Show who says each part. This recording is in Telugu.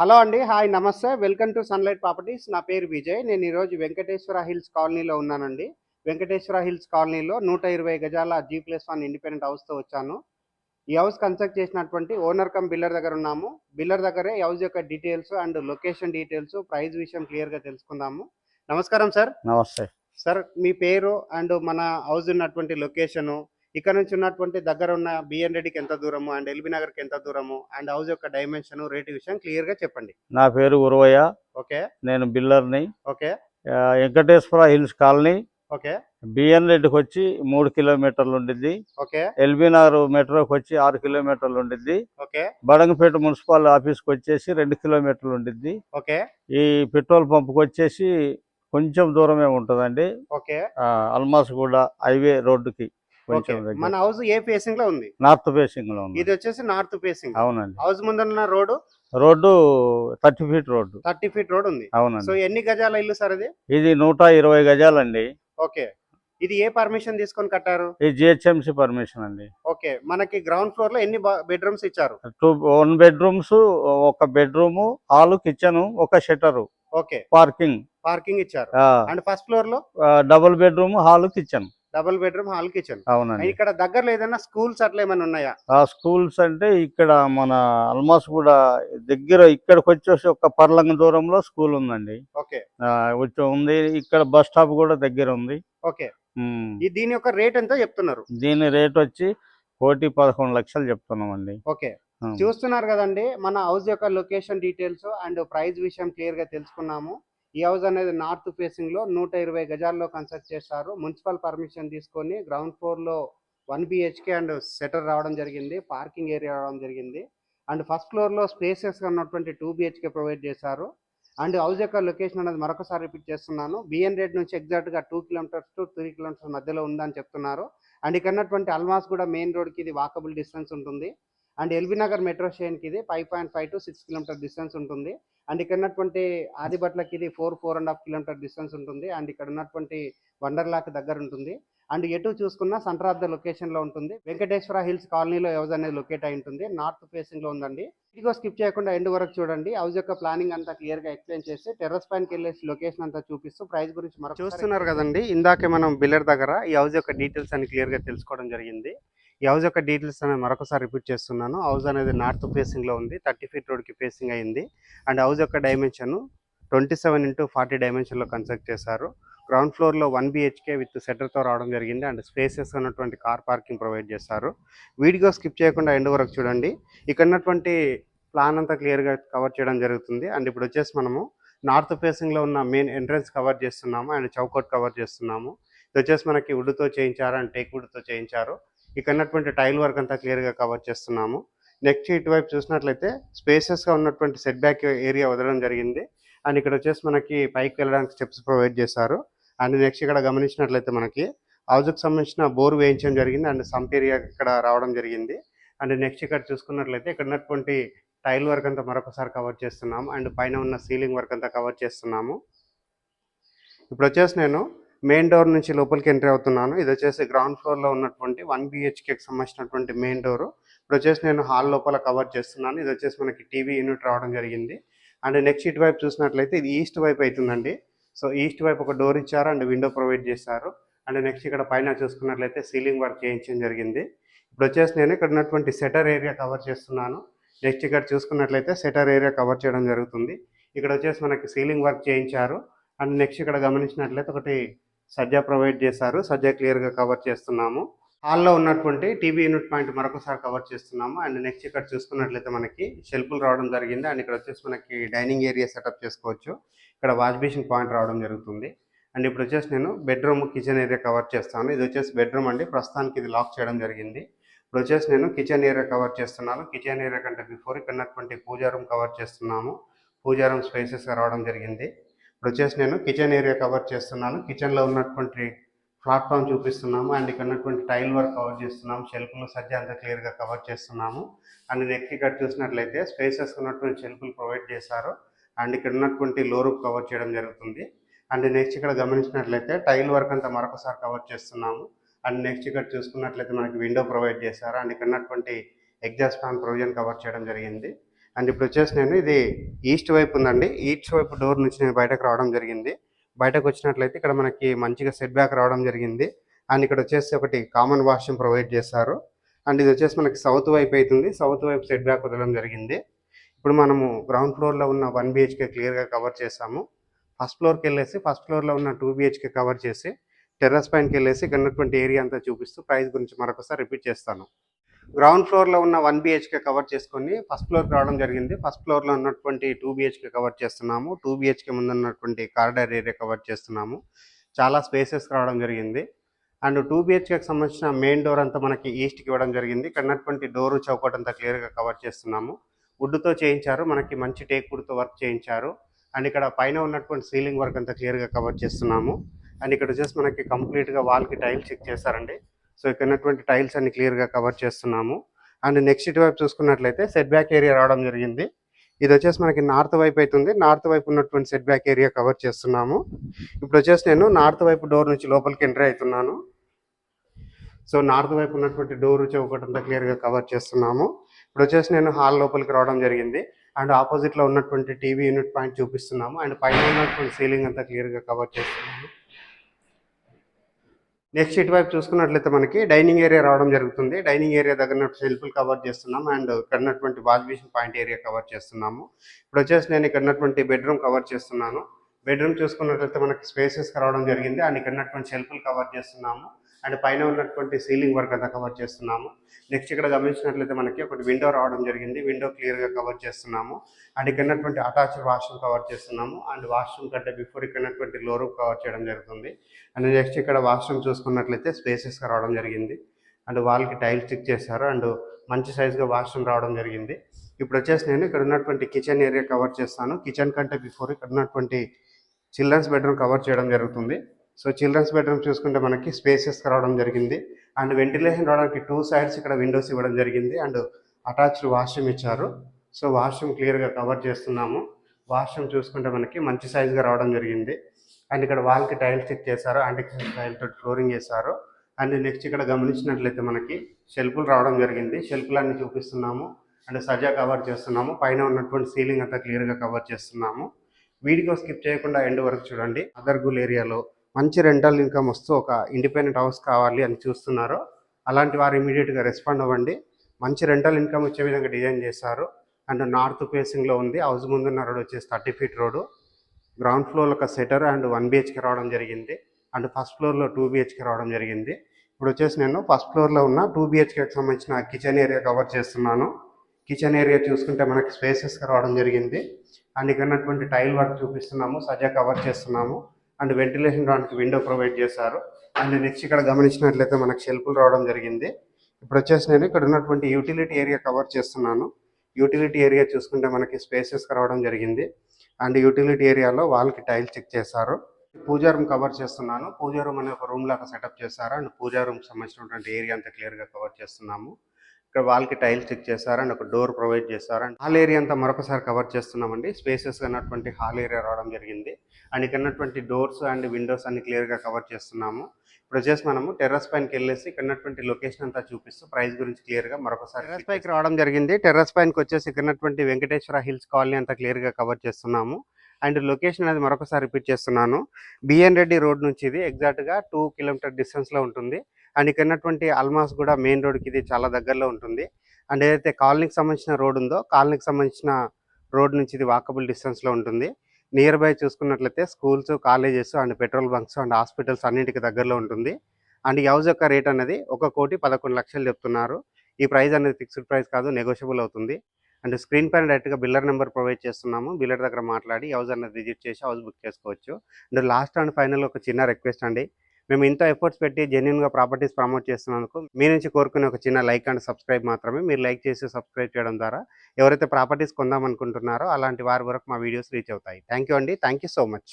Speaker 1: హలో అండి హాయ్ నమస్తే. Welcome to Sunlight Properties. నా పేరు విజయ్. నేను ఈరోజు వెంకటేశ్వర హిల్స్ కాలనీలో ఉన్నానండి. వెంకటేశ్వర హిల్స్ కాలనీలో నూట ఇరవై గజాల జీ ప్లస్ వన్ ఇండిపెండెంట్ హౌస్తో వచ్చాను. ఈ హౌస్ కన్స్ట్రక్ట్ చేసినటువంటి ఓనర్ కమ్ బిల్లర్ దగ్గర ఉన్నాము. బిల్లర్ దగ్గరే హౌస్ యొక్క details and location details price విషయం క్లియర్గా తెలుసుకుందాము. నమస్కారం సార్.
Speaker 2: నమస్తే.
Speaker 1: సార్ మీ పేరు అండ్ మన హౌస్ ఉన్నటువంటి లొకేషను ఇక్కడ నుంచి ఉన్నటువంటి దగ్గర ఉన్న బిఎన్ రెడ్డికి ఎంత దూరము? అండ్ ఎల్బీ నగర్కి ఎంత దూరము? అండ్ హౌస్ యొక్క డైమెన్షన్ రేటు విషయం క్లియర్గా చెప్పండి.
Speaker 2: నా పేరు ఉరవయ్య.
Speaker 1: ఓకే.
Speaker 2: నేను బిల్లర్ని.
Speaker 1: Okay.
Speaker 2: Venkateswara Hills colony.
Speaker 1: Okay.
Speaker 2: BN రెడ్డికి వచ్చి మూడు కిలోమీటర్లు ఉండిద్ది.
Speaker 1: ఓకే.
Speaker 2: ఎల్బీ నగర్ మెట్రోకి వచ్చి ఆరు కిలోమీటర్లు ఉండిద్ది.
Speaker 1: ఓకే.
Speaker 2: బడంగపేట మున్సిపల్ ఆఫీస్కి వచ్చేసి రెండు కిలోమీటర్లు ఉండిద్ది.
Speaker 1: ఓకే.
Speaker 2: ఈ పెట్రోల్ పంప్కి వచ్చేసి కొంచెం దూరమే ఉంటుందండి.
Speaker 1: ఓకే.
Speaker 2: ఆ, అల్మాస్ కూడా హైవే రోడ్డుకి. కొంచెం.
Speaker 1: మన హౌస్ ఏ ఫేసింగ్లో ఉంది?
Speaker 2: నార్త్ ఫేసింగ్లో ఉంది.
Speaker 1: ఇది వచ్చేసి నార్త్ ఫేసింగ్.
Speaker 2: అవునండి.
Speaker 1: హౌస్ ముందున్న road
Speaker 2: road thirty feet road.
Speaker 1: Thirty feet road ఉంది. సో
Speaker 2: అవునండి
Speaker 1: ఎన్ని గజాల ఇల్లు సార్ ఇది?
Speaker 2: ఇది నూట ఇరవై గజాలండి.
Speaker 1: ఓకే. ఇది ఏ పర్మిషన్ తీసుకొని కట్టారు?
Speaker 2: ఇది జిహెచ్ఎంసి పర్మిషన్ అండి.
Speaker 1: ఓకే. మనకి గ్రౌండ్ ఫ్లోర్లో ఎన్ని బెడ్రూమ్స్ ఇచ్చారు?
Speaker 2: టూ వన్ బెడ్రూమ్స్ ఒక బెడ్రూమ్ హాల్ కిచెన్ ఒక షట్టరు
Speaker 1: ఓకే.
Speaker 2: పార్కింగ్.
Speaker 1: పార్కింగ్ ఇచ్చారు. అండ్ ఫస్ట్ ఫ్లోర్లో?
Speaker 2: Double bedroom hall kitchen.
Speaker 1: Double bedroom hall kitchen.
Speaker 2: అవునండి.
Speaker 1: ఇక్కడ దగ్గరలో ఏదైనా స్కూల్స్ అట్లా ఏమైనా ఉన్నాయా?
Speaker 2: ఆ స్కూల్స్ అంటే ఇక్కడ మన అల్మాస్ కూడా దగ్గర ఇక్కడికి వచ్చేసి ఒక పర్లంగ దూరంలో స్కూల్ ఉందండి.
Speaker 1: ఓకే.
Speaker 2: వచ్చి ఉంది. ఇక్కడ బస్ స్టాప్ కూడా దగ్గర ఉంది.
Speaker 1: ఓకే. దీని యొక్క రేట్ ఎంతో చెప్తున్నారు?
Speaker 2: దీని రేట్ వచ్చి కోటి పదకొండు లక్షలు చెప్తున్నామండి.
Speaker 1: ఓకే.
Speaker 2: ఉమ్.
Speaker 1: చూస్తున్నారు కదండి మన హౌస్ యొక్క లొకేషన్ డీటెయిల్స్ అండ్ ప్రైస్ విషయం క్లియర్గా తెలుసుకున్నాము. ఈ హౌస్ అనేది నార్త్ ఫేసింగ్లో నూట ఇరవై గజాల్లో కన్స్ట్రక్ట్ చేశారు. మున్సిపల్ పర్మిషన్ తీసుకొని గ్రౌండ్ ఫ్లోర్లో వన్ బిహెచ్కే అండ్ సెటర్ రావడం జరిగింది. పార్కింగ్ ఏరియా రావడం జరిగింది. అండ్ ఫస్ట్ ఫ్లోర్లో స్పేసెస్గా స్పేసెస్ ఉన్నటువంటి టూ బిహెచ్కే ప్రొవైడ్ చేశారు. అండ్ హౌస్ యొక్క లొకేషన్ అనేది మరొకసారి రిపీట్ చేస్తున్నాను. బిఎన్ రెడ్ నుంచి ఎగ్జాక్ట్గా two kilometres to three kilometres మధ్యలో ఉందని చెప్తున్నారు. అండ్ ఇక్కడ ఉన్నటువంటి అల్మాస్ కూడా మెయిన్ రోడ్కి ఇది వాకబుల్ డిస్టెన్స్ ఉంటుంది. అండ్ ఎల్బీ నగర్ మెట్రో స్టేషన్కి ఇది five point five to six kilometre distance ఉంటుంది. అండ్ ఇక్కడ ఉన్నటువంటి ఆదిబట్లకి ఇది four four and half kilometre distance ఉంటుంది. అండ్ ఇక్కడ ఉన్నటువంటి వండర్లాకి దగ్గర ఉంటుంది. అండ్ ఎటు చూసుకున్నా సెంటర్ ఆఫ్ ద లొకేషన్లో ఉంటుంది. వెంకటేశ్వర హిల్స్ కాలనీలో హౌస్ అనేది లొకేట్ అయి ఉంటుంది. నార్త్ ఫేసింగ్లో ఉందండి. ఇదిగో స్కిప్ చేయకుండా ఎండ్ వరకు చూడండి. హౌస్ యొక్క ప్లానింగ్ అంతా క్లియర్గా ఎక్స్ప్లెయిన్ చేసి టెర్రస్ పైనకి వెళ్ళేసి లొకేషన్ అంతా చూపిస్తూ ప్రైస్ గురించి మనం చూస్తున్నారు కదండి. ఇందాకే మనం బిల్లర్ దగ్గర ఈ హౌస్ యొక్క డీటెయిల్స్ అని క్లియర్గా తెలుసుకోవడం జరిగింది. ఈ హౌస్ యొక్క డీటెయిల్స్ అనేది మరొకసారి రిపీట్ చేస్తున్నాను. హౌస్ అనేది నార్త్ ఫేసింగ్లో ఉంది. థర్టీ ఫీట్ రోడ్కి ఫేసింగ్ అయింది. అండ్ హౌస్ యొక్క dimension twenty seven into forty డైమెన్షన్లో construct చేశారు. గ్రౌండ్ ఫ్లోర్లో వన్ బిహెచ్కే విత్ సెటర్తో రావడం జరిగింది. అండ్ స్పేసెస్ ఉన్నటువంటి కార్ పార్కింగ్ ప్రొవైడ్ చేశారు. వీడియో స్కిప్ చేయకుండా ఎండ్ వరకు చూడండి. ఇక్కడ ఉన్నటువంటి ప్లాన్ అంతా క్లియర్గా కవర్ చేయడం జరుగుతుంది. అండ్ ఇప్పుడు వచ్చేసి మనము నార్త్ ఫేసింగ్లో ఉన్న మెయిన్ ఎంట్రన్స్ కవర్ చేస్తున్నాము. అండ్ చౌకౌట్ కవర్ చేస్తున్నాము. ఇది వచ్చేసి మనకి వుడ్తో చేయించారు. అండ్ టేక్ వుడ్తో చేయించారు. ఇక్కడ ఉన్నటువంటి టైల్ వర్క్ అంతా క్లియర్గా కవర్ చేస్తున్నాము. నెక్స్ట్ ఇటువైపు చూసినట్లయితే స్పేసెస్గా ఉన్నటువంటి సెట్ బ్యాక్ ఏరియా వదలడం జరిగింది. అండ్ ఇక్కడ వచ్చేసి మనకి పైకి వెళ్ళడానికి స్టెప్స్ ప్రొవైడ్ చేశారు. అండ్ నెక్స్ట్ ఇక్కడ గమనించినట్లయితే మనకి హౌజ్కి సంబంధించిన బోర్ వేయించడం జరిగింది. అండ్ సంప్ ఏరియా ఇక్కడ రావడం జరిగింది. అండ్ నెక్స్ట్ ఇక్కడ చూసుకున్నట్లయితే ఇక్కడ ఉన్నటువంటి టైల్ వర్క్ అంతా మరొకసారి కవర్ చేస్తున్నాము. అండ్ పైన ఉన్న సీలింగ్ వర్క్ అంతా కవర్ చేస్తున్నాము. ఇప్పుడు వచ్చేసి నేను మెయిన్ డోర్ నుంచి లోపలికి ఎంట్రీ అవుతున్నాను. ఇది వచ్చేసి గ్రౌండ్ ఫ్లోర్లో ఉన్నటువంటి వన్ బిహెచ్కేకి సంబంధించినటువంటి మెయిన్ డోర్. ఇప్పుడు వచ్చేసి నేను హాల్ లోపల కవర్ చేస్తున్నాను. ఇది వచ్చేసి మనకి టీవీ యూనిట్ రావడం జరిగింది. అండ్ నెక్స్ట్ ఇటువైపు చూసినట్లయితే ఇది ఈస్ట్ వైపు అవుతుందండి. సో ఈస్ట్ వైపు ఒక డోర్ ఇచ్చారు అండ్ విండో ప్రొవైడ్ చేశారు. అండ్ నెక్స్ట్ ఇక్కడ పైన చూసుకున్నట్లయితే సీలింగ్ వర్క్ చేయించడం జరిగింది. ఇప్పుడు వచ్చేసి నేను ఇక్కడ ఉన్నటువంటి సెటర్ ఏరియా కవర్ చేస్తున్నాను. నెక్స్ట్ ఇక్కడ చూసుకున్నట్లయితే సెటర్ ఏరియా కవర్ చేయడం జరుగుతుంది. ఇక్కడ వచ్చేసి మనకి సీలింగ్ వర్క్ చేయించారు. అండ్ నెక్స్ట్ ఇక్కడ గమనించినట్లయితే ఒకటి సజ్జా ప్రొవైడ్ చేశారు. సజ్జా క్లియర్గా కవర్ చేస్తున్నాము. హాల్లో ఉన్నటువంటి టీవీ యూనిట్ పాయింట్ మరొకసారి కవర్ చేస్తున్నాము. అండ్ నెక్స్ట్ ఇక్కడ చూసుకున్నట్లయితే మనకి షెల్ఫ్లు రావడం జరిగింది. అండ్ ఇక్కడ వచ్చేసి మనకి డైనింగ్ ఏరియా సెటప్ చేసుకోవచ్చు. ఇక్కడ వాష్ బేసిన్ పాయింట్ రావడం జరుగుతుంది. అండ్ ఇప్పుడు వచ్చేసి నేను బెడ్రూమ్ కిచెన్ ఏరియా కవర్ చేస్తాను. ఇది వచ్చేసి బెడ్రూమ్ అండి. ప్రస్తుతానికి ఇది లాక్ చేయడం జరిగింది. ఇప్పుడు వచ్చేసి నేను కిచెన్ ఏరియా కవర్ చేస్తున్నాను. కిచెన్ ఏరియా కంటే బిఫోర్ ఇక్కడ ఉన్నటువంటి పూజా రూమ్ కవర్ చేస్తున్నాము. పూజా రూమ్ స్పేసెస్గా రావడం జరిగింది. ఇప్పుడు వచ్చేసి నేను కిచెన్ ఏరియా కవర్ చేస్తున్నాను. కిచెన్లో ఉన్నటువంటి ప్లాట్ఫామ్ చూపిస్తున్నాము. అండ్ ఇక్కడ ఉన్నటువంటి టైల్ వర్క్ కవర్ చేస్తున్నాము. షెల్ఫ్లు సజ్జ అంతా క్లియర్గా కవర్ చేస్తున్నాము. అండ్ నెక్స్ట్ ఇక్కడ చూసినట్లయితే స్పేసెస్ ఉన్నటువంటి షెల్ఫ్లు ప్రొవైడ్ చేశారు. అండ్ ఇక్కడ ఉన్నటువంటి లో రూప్ కవర్ చేయడం జరుగుతుంది. అండ్ నెక్స్ట్ ఇక్కడ గమనించినట్లయితే టైల్ వర్క్ అంతా మరొకసారి కవర్ చేస్తున్నాము. అండ్ నెక్స్ట్ ఇక్కడ చూసుకున్నట్లయితే మనకి విండో ప్రొవైడ్ చేశారు. అండ్ ఇక్కడ ఉన్నటువంటి ఎగ్జాస్ట్ ఫ్యాన్ ప్రొవిజన్ కవర్ చేయడం జరిగింది. అండ్ ఇప్పుడు వచ్చేసి నేను ఇది ఈస్ట్ వైపు ఉందండి. ఈస్ట్ వైపు డోర్ నుంచి నేను బయటకు రావడం జరిగింది. బయటకు వచ్చినట్లయితే ఇక్కడ మనకి మంచిగా సెట్ బ్యాక్ రావడం జరిగింది. అండ్ ఇక్కడ వచ్చేసి ఒకటి కామన్ వాష్రూమ్ ప్రొవైడ్ చేశారు. అండ్ ఇది వచ్చేసి మనకి సౌత్ వైపు అవుతుంది. సౌత్ వైపు సెట్ బ్యాక్ వదలడం జరిగింది. ఇప్పుడు మనము గ్రౌండ్ ఫ్లోర్లో ఉన్న వన్ బిహెచ్కే క్లియర్గా కవర్ చేసాము ఫస్ట్ ఫ్లోర్కి వెళ్ళేసి ఫస్ట్ ఫ్లోర్లో ఉన్న టూ బిహెచ్కే కవర్ చేసి టెర్రస్ పైనకి వెళ్ళేసి ఇక్కడ ఉన్నటువంటి ఏరియా అంతా చూపిస్తూ ప్రైస్ గురించి మరొకసారి రిపీట్ చేస్తాను. గ్రౌండ్ ఫ్లోర్లో ఉన్న వన్ బిహెచ్కే కవర్ చేసుకొని ఫస్ట్ ఫ్లోర్కి రావడం జరిగింది. ఫస్ట్ ఫ్లోర్లో ఉన్నటువంటి టూ బిహెచ్కే కవర్ చేస్తున్నాము. టూ బిహెచ్కే ముందు ఉన్నటువంటి కారిడార్ ఏరియా కవర్ చేస్తున్నాము. చాలా స్పేసెస్ రావడం జరిగింది. అండ్ టూ బిహెచ్కేకి సంబంధించిన మెయిన్ డోర్ అంతా మనకి ఈస్ట్కి ఇవ్వడం జరిగింది. ఇక్కడ ఉన్నటువంటి డోరు చౌకట్ అంతా క్లియర్గా కవర్ చేస్తున్నాము. వుడ్తో చేయించారు. మనకి మంచి టేక్ వుడ్తో వర్క్ చేయించారు. అండ్ ఇక్కడ పైన ఉన్నటువంటి సీలింగ్ వర్క్ అంతా క్లియర్గా కవర్ చేస్తున్నాము. అండ్ ఇక్కడ వచ్చేసి మనకి కంప్లీట్గా వాల్కి టైల్ చెక్ చేశారండి. సో ఇక్కడ ఉన్నటువంటి టైల్స్ అన్ని క్లియర్గా కవర్ చేస్తున్నాము. అండ్ నెక్స్ట్ ఇటువైపు చూసుకున్నట్లయితే సెట్ బ్యాక్ ఏరియా రావడం జరిగింది. ఇది వచ్చేసి మనకి నార్త్ వైపు అవుతుంది నార్త్ వైపు ఉన్నటువంటి సెట్ బ్యాక్ ఏరియా కవర్ చేస్తున్నాము. ఇప్పుడు వచ్చేసి నేను నార్త్ వైపు డోర్ నుంచి లోపలికి ఎంట్రీ అవుతున్నాను. సో నార్త్ వైపు ఉన్నటువంటి డోర్ చౌకట్ అంతా క్లియర్గా కవర్ చేస్తున్నాము. ఇప్పుడు వచ్చేసి నేను హాల్ లోపలికి రావడం జరిగింది. అండ్ ఆపోజిట్లో ఉన్నటువంటి టీవీ యూనిట్ పాయింట్ చూపిస్తున్నాము. అండ్ పైన ఉన్నటువంటి సీలింగ్ అంతా క్లియర్గా కవర్ చేస్తున్నాము. నెక్స్ట్ ఇటువైపు చూసుకున్నట్లయితే మనకి డైనింగ్ ఏరియా రావడం జరుగుతుంది. డైనింగ్ ఏరియా దగ్గర షెల్ఫ్లు కవర్ చేస్తున్నాం. అండ్ ఇక్కడ ఉన్నటువంటి wash basin point area cover చేస్తున్నాము. ఇప్పుడు వచ్చేసి నేను ఇక్కడ ఉన్నటువంటి బెడ్రూమ్ కవర్ చేస్తున్నాను. బెడ్రూమ్ చూసుకున్నట్లయితే మనకి స్పేసెస్ రావడం జరిగింది. అండ్ ఇక్కడ ఉన్నటువంటి షెల్ఫ్లు కవర్ చేస్తున్నాము. అండ్ పైన ఉన్నటువంటి సీలింగ్ వర్క్ అంతా కవర్ చేస్తున్నాము. నెక్స్ట్ ఇక్కడ గమనించినట్లయితే మనకి ఒకటి విండో రావడం జరిగింది. విండో క్లియర్గా కవర్ చేస్తున్నాము. అండ్ ఇక్కడ ఉన్నటువంటి అటాచ్డ్ వాష్రూమ్ కవర్ చేస్తున్నాము. అండ్ వాష్రూమ్ కంటే బిఫోర్ ఇక్కడ ఉన్నటువంటి లో రూమ్ కవర్ చేయడం జరుగుతుంది. అండ్ నెక్స్ట్ ఇక్కడ వాష్రూమ్ చూసుకున్నట్లయితే స్పేసెస్గా రావడం జరిగింది. అండ్ వాళ్ళకి టైల్ స్టిక్ చేశారు. అండ్ మంచి సైజుగా వాష్రూమ్ రావడం జరిగింది. ఇప్పుడు వచ్చేసి నేను ఇక్కడ ఉన్నటువంటి కిచెన్ ఏరియా కవర్ చేస్తాను. కిచెన్ కంటే బిఫోర్ ఇక్కడ ఉన్నటువంటి చిల్డ్రన్స్ బెడ్రూమ్ కవర్ చేయడం జరుగుతుంది. సో చిల్డ్రన్స్ బెడ్రూమ్ చూసుకుంటే మనకి స్పేసెస్ రావడం జరిగింది. అండ్ వెంటిలేషన్ రావడానికి టూ సైడ్స్ ఇక్కడ విండోస్ ఇవ్వడం జరిగింది. అండ్ అటాచ్డ్ వాష్రూమ్ ఇచ్చారు. సో వాష్రూమ్ క్లియర్గా కవర్ చేస్తున్నాము. వాష్రూమ్ చూసుకుంటే మనకి మంచి సైజ్గా రావడం జరిగింది. అండ్ ఇక్కడ వాల్కి టైల్ స్టిక్ చేశారు. అండ్ టైల్ తోటి ఫ్లోరింగ్ చేశారు అండ్ నెక్స్ట్ ఇక్కడ గమనించినట్లయితే మనకి షెల్ఫ్లు రావడం జరిగింది. షెల్ఫ్లు చూపిస్తున్నాము. అండ్ సజా కవర్ చేస్తున్నాము. పైన ఉన్నటువంటి సీలింగ్ అంతా క్లియర్గా కవర్ చేస్తున్నాము. వీడియో స్కిప్ చేయకుండా ఎండ్ వరకు చూడండి. అదర్గుల్ ఏరియాలో మంచి రెంటల్ ఇన్కమ్ వస్తూ ఒక ఇండిపెండెంట్ హౌస్ కావాలి అని చూస్తున్నారో. అలాంటి వారు ఇమీడియట్గా రెస్పాండ్ అవ్వండి. మంచి రెంటల్ ఇన్కమ్ వచ్చే విధంగా డిజైన్ చేశారు. అండ్ నార్త్ ఫేసింగ్లో ఉంది. హౌస్ ముందున్న రోడ్ వచ్చేసి థర్టీ ఫీట్ రోడ్డు. గ్రౌండ్ ఫ్లోర్లో ఒక సెటర్ అండ్ వన్ బిహెచ్కే రావడం జరిగింది. అండ్ ఫస్ట్ ఫ్లోర్లో టూ బిహెచ్కే రావడం జరిగింది. ఇప్పుడు వచ్చేసి నేను ఫస్ట్ ఫ్లోర్లో ఉన్న టూ బిహెచ్కేకి సంబంధించిన కిచెన్ ఏరియా కవర్ చేస్తున్నాను. కిచెన్ ఏరియా చూసుకుంటే మనకి స్పేసెస్గా రావడం జరిగింది. అండ్ ఇక్కడ ఉన్నటువంటి టైల్ వర్క్ చూపిస్తున్నాము. సజా కవర్ చేస్తున్నాము. అండ్ వెంటిలేషన్ రావడానికి విండో ప్రొవైడ్ చేశారు. అండ్ నెక్స్ట్ ఇక్కడ గమనించినట్లయితే మనకు షెల్ఫ్లు రావడం జరిగింది. ఇప్పుడు వచ్చేసి నేను ఇక్కడ ఉన్నటువంటి యూటిలిటీ ఏరియా కవర్ చేస్తున్నాను. యూటిలిటీ ఏరియా చూసుకుంటే మనకి స్పేసెస్ రావడం జరిగింది. అండ్ యూటిలిటీ ఏరియాలో వాళ్ళకి టైల్స్ చెక్ చేశారు. పూజా రూమ్ కవర్ చేస్తున్నాను. పూజా రూమ్ అనే ఒక రూమ్ లాగా సెటప్ చేశారు. అండ్ పూజా రూమ్కి సంబంధించినటువంటి ఏరియా అంతా క్లియర్గా కవర్ చేస్తున్నాము. ఇక్కడ వాళ్ళకి టైల్స్ చెక్ చేశారు అండ్ ఒక డోర్ ప్రొవైడ్ చేశారు అండ్ హాల్ ఏరియా అంతా మరొకసారి కవర్ చేస్తున్నామండి. స్పేసెస్ ఉన్నటువంటి హాల్ ఏరియా రావడం జరిగింది. అండ్ ఇక్కడ ఉన్నటువంటి డోర్స్ అండ్ విండోస్ అన్ని క్లియర్గా కవర్ చేస్తున్నాము. ఇప్పుడు వచ్చేసి మనము టెర్రస్ పైనకి వెళ్ళేసి ఇక్కడ ఉన్నటువంటి లొకేషన్ అంతా చూపిస్తూ ప్రైస్ గురించి క్లియర్గా మరొకసారి టెర్రస్ పైకి రావడం జరిగింది. టెర్రస్ పైనకి వచ్చేసి ఇక్కడ ఉన్నటువంటి వెంకటేశ్వర హిల్స్ కాలనీ అంతా క్లియర్గా కవర్ చేస్తున్నాము. అండ్ లొకేషన్ అనేది మరొకసారి రిపీట్ చేస్తున్నాను. బిఎన్ రెడ్డి రోడ్ నుంచి ఇది. ఎగ్జాక్ట్గా టూ కిలోమీటర్ డిస్టెన్స్లో ఉంటుంది. అండ్ ఇక్కడ ఉన్నటువంటి అల్మాస్ కూడా మెయిన్ రోడ్కి ఇది చాలా దగ్గరలో ఉంటుంది. అండ్ ఏదైతే కాలనీకి సంబంధించిన రోడ్ ఉందో కాలనీకి సంబంధించిన రోడ్ నుంచి ఇది వాకబుల్ డిస్టెన్స్లో ఉంటుంది. నియర్ బై చూసుకున్నట్లయితే schools colleges and petrol bunks and hospitals అన్నింటికి దగ్గరలో ఉంటుంది. అండ్ ఈ హౌస్ యొక్క రేట్ అనేది ఒక కోటి పదకొండు లక్షలు చెప్తున్నారు. ఈ ప్రైస్ అనేది ఫిక్స్డ్ ప్రైస్ కాదు నెగోషియబుల్ అవుతుంది. అండ్ స్క్రీన్ పైన డైరెక్ట్గా బిల్లర్ నెంబర్ ప్రొవైడ్ చేస్తున్నాము. బిల్లర్ దగ్గర మాట్లాడి హౌస్ అనేది విజిట్ చేసి హౌస్ బుక్ చేసుకోవచ్చు. అండ్ లాస్ట్ అండ్ ఫైనల్ ఒక చిన్న రిక్వెస్ట్ అండి. మేము ఇంత ఎఫర్ట్స్ పెట్టి జెన్యున్గా ప్రాపర్టీస్ ప్రమోట్ చేస్తున్నందుకు మీ నుంచి కోరుకునే ఒక చిన్న లైక్ అండ్ సబ్స్క్రైబ్ మాత్రమే. మీరు లైక్ చేసి సబ్స్క్రైబ్ చేయడం ద్వారా ఎవరైతే ప్రాపర్టీస్ కొందాం అనుకుంటున్నారో అలాంటి వారి వరకు మా వీడియోస్ రీచ్ అవుతాయి. థ్యాంక్ యూ అండి. Thank you so much